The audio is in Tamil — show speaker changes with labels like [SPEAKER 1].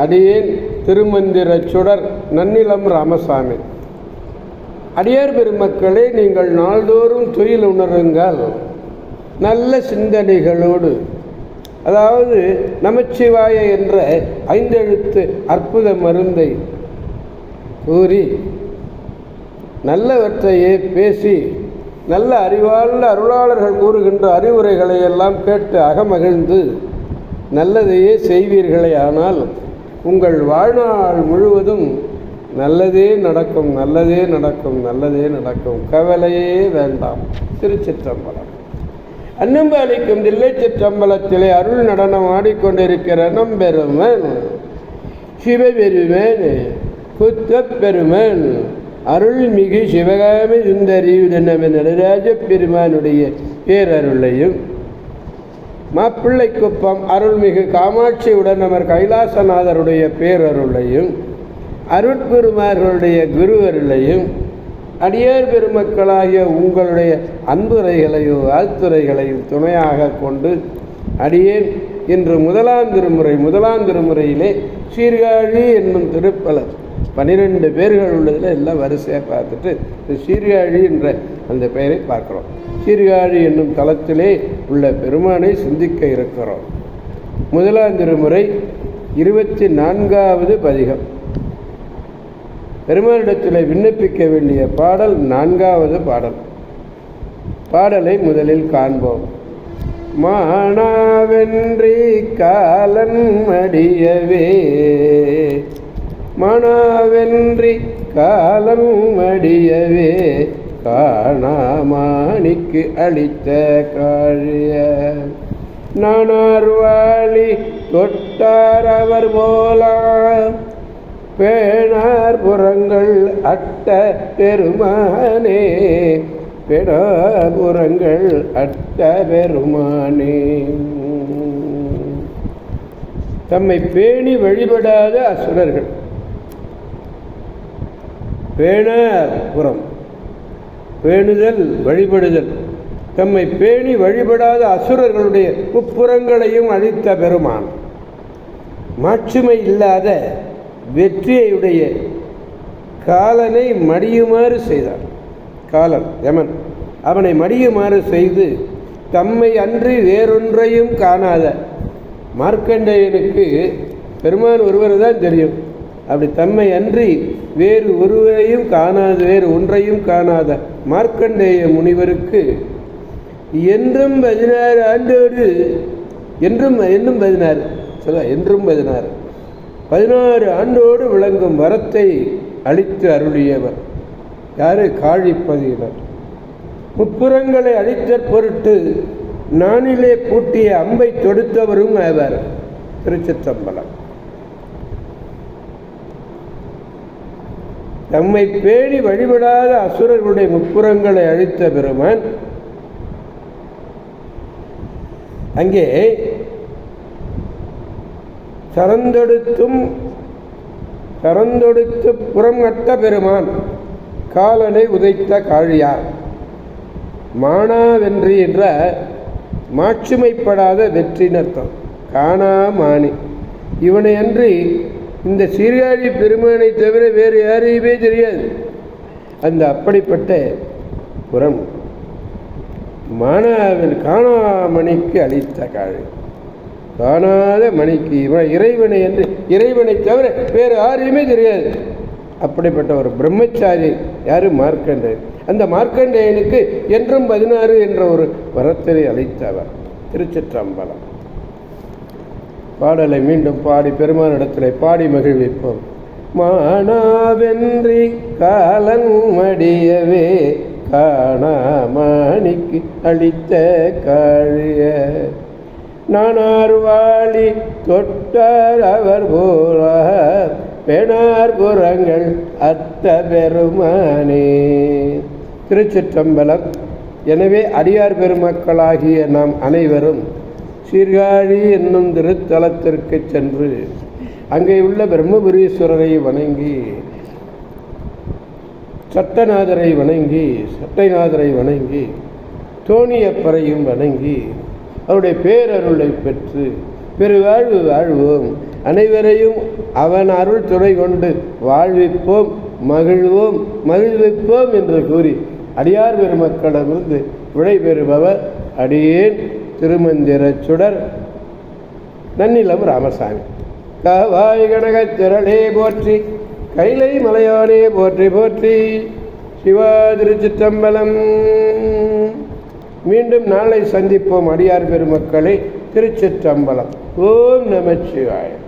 [SPEAKER 1] அடியேன் திருமந்திர சுடர் நன்னிலம் ராமசாமி. அடியார் பெருமக்களே நீங்கள் நாள்தோறும் தொழில் உணருங்கள். நல்ல சிந்தனைகளோடு அதாவது நமச்சிவாய என்ற ஐந்தெழுத்து அற்புத மருந்தை கூறி நல்லவற்றையே பேசி நல்ல அறிவார்ந்த அருளாளர்கள் கூறுகின்ற அறிவுரைகளை எல்லாம் கேட்டு அகமகிழ்ந்து நல்லதையே செய்வீர்களே ஆனால் உங்கள் வாழ்நாள் முழுவதும் நல்லதே நடக்கும் நல்லதே நடக்கும் நல்லதே நடக்கும். கவலையே வேண்டாம். திருச்சிற்றம்பலம். அன்னம்பாலிக்கும் தில்லை சிற்றம்பலத்திலே அருள் நடனம் ஆடிக்கொண்டிருக்கிற நம்பெருமன் சிவபெருமன் குத்தப் பெருமன் அருள்மிகு சிவகாமி சுந்தரி தினமன் நடராஜ பெருமானுடைய பேரருளையும் மாப்பிள்ளை குப்பம் அருள்மிகு காமாட்சியுடன் அவர் கைலாசநாதருடைய பேரருளையும் அருட்பெருமார்களுடைய குருவருளையும் அடியார் பெருமக்களாகிய உங்களுடைய அன்புரைகளையோ வாழ்த்துறைகளையும் துணையாக கொண்டு அடியேன் இன்று முதலாம் திருமுறை முதலாம் திருமுறையிலே சீர்காழி என்னும் திருப்பலர் பன்னிரெண்டு பேர்கள் உள்ளதில் எல்லாம் வரிசையாக பார்த்துட்டு இந்த சீர்காழி என்ற அந்த பெயரை பார்க்குறோம். சீர்காழி என்னும் தளத்திலே உள்ள பெருமானை சிந்திக்க இருக்கிறோம். முதலாம் திருமுறை இருபத்தி நான்காவது பதிகம். பெருமானிடத்தில் விண்ணப்பிக்க வேண்டிய பாடல் நான்காவது பாடல். பாடலை முதலில் காண்போம். மானாவென்றி காலன் மடியவே மானாவென்றி காலம் மடியவே காணாமாணிக்கு அளித்த காழிய. நானார்வாளி தொட்டார் அவர் போலாம். பேணார் புறங்கள் அட்ட பெருமானே. பெடாபுரங்கள் அட்ட பெருமானே. தம்மை பேணி வழிபடாத அசுரர்கள். பேணார் புறம். பேணுதல் வழிபடுதல். தம்மை பேணி வழிபடாத அசுரர்களுடைய முப்புறங்களையும் அழித்த பெருமான். மாட்சிமை இல்லாத வெற்றியுடைய காலனை மடியுமாறு செய்தார். காலன் யமன் அவனை மடியுமாறு செய்து தம்மை அன்றி வேறொன்றையும் காணாத மார்க்கண்டேயனுக்கு பெருமான் ஒருவர் தான் தெரியும். அப்படி தம்மை அன்றி வேறு ஒருவரையும் காணாத வேறு ஒன்றையும் காணாத மார்க்கண்டேய முனிவருக்கு என்றும் பதினாறு ஆண்டோடு என்றும் என்றும் பதினாறு சொல்ல என்றும் பதினாறு பதினாறு ஆண்டோடு விளங்கும் வரத்தை அளித்து அருளியவர். யாரு? காழிப்பதியினர். முப்புறங்களை அழித்த பொருட்டு நானிலே பூட்டிய அம்பை தொடுத்தவரும் அவர் திருச்சிற்றம்பலம். தம்மை பேணி வழிபடாத அசுரர்களுடைய முப்புறங்களை அழித்த பெருமான். அங்கே சரந்தொடுத்தும் சரந்தொடுத்து புறம் அட்ட பெருமான் காலனை உதைத்த காழியார். மானாவென்றி என்ற மாட்சிமைப்படாத வெற்றினர்த்தம். காணா மாணி இவனை அன்றி இந்த சீர்காழி பெருமானை தவிர வேறு யாரையுமே தெரியாது. அந்த அப்படிப்பட்ட புறம் மானாவில் காணாமணிக்கு அளித்த காழி. காணாத மணிக்கு இவன் இறைவனை என்று இறைவனை தவிர வேறு யாரையுமே தெரியாது. அப்படிப்பட்ட ஒரு பிரம்மச்சாரி யார்? மார்க்கண்டேயன். அந்த மார்க்கண்டேயனுக்கு என்றும் பதினாறு என்ற ஒரு வரத்தினை அளித்தவர். திருச்சிற்றம்பலம். பாடலை மீண்டும் பாடி பெருமானிடத்தில் பாடி மகிழ்விப்போம். மானாவென்றி காலமடியவே காணாமணிக்கு அளித்த காழிய. நானார் வாழி தொட்டார் அவர் போல பெணார் புறங்கள் அத்த பெருமானே. திருச்சிற்றம்பலம். எனவே அடியார் பெருமக்களாகிய நாம் அனைவரும் சீர்காழி என்னும் திருத்தலத்திற்கு சென்று அங்கே உள்ள பிரம்மபுரீஸ்வரரை வணங்கி சட்டநாதரை வணங்கி சட்டைநாதரை வணங்கி தோணியப்பரையும் வணங்கி அவருடைய பேரருளை பெற்று பெருவாழ்வு வாழ்வோம். அனைவரையும் அவன் அருள் துணை கொண்டு வாழ்விப்போம் மகிழ்வோம் மகிழ்விப்போம் என்று கூறி அடியார் பெருமக்களிடமிருந்து விடைபெறுபவர் அடியேன். திருமந்திர சுடர் நன்னிலம் ராமசாமி. காவாய் கனகத் திரளே போற்றி கைலை மலையானே போற்றி போற்றி சிவா திருச்சிற்றம்பலம். மீண்டும் நாளை சந்திப்போம் அடியார் பெருமக்களை திருச்சிற்றம்பலம். ஓம் நமச்சிவாயம்